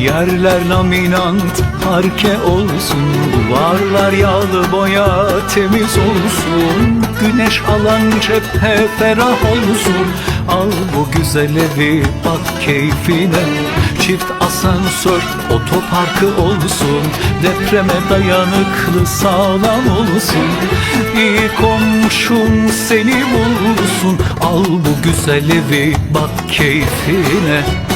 Yerler laminant parke olsun. Duvarlar yağlı boya temiz olsun. Güneş alan cephe ferah olsun. Al bu güzel evi bak keyfine. Çift asansör otoparkı olsun. Depreme dayanıklı sağlam olsun. İyi komşun seni bulsun. Al bu güzel evi bak keyfine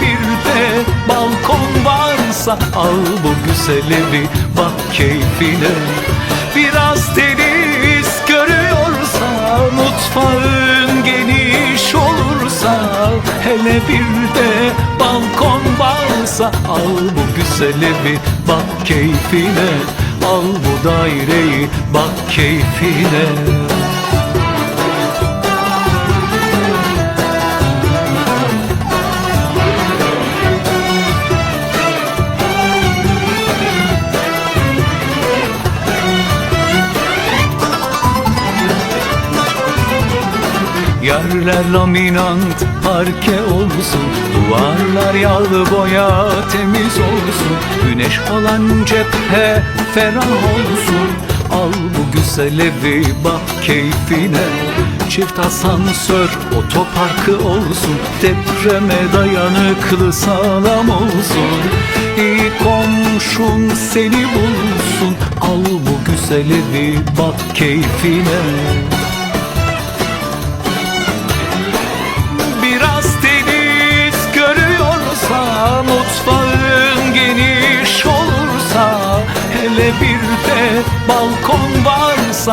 bir de balkon varsa Al bu güzel evi bak keyfine. Biraz deniz görüyorsa Mutfağın geniş olursa Hele bir de balkon varsa Al bu güzel evi bak keyfine. Al bu daireyi bak keyfine Yerler laminant parke olsun. Duvarlar yağlı boya temiz olsun. Güneş alan cephe ferah olsun. Al bu güzel evi bak keyfine. Çift asansör otoparkı olsun. Depreme dayanıklı sağlam olsun. İyi komşun seni bulsun. Al bu güzel evi bak keyfine bir de balkon varsa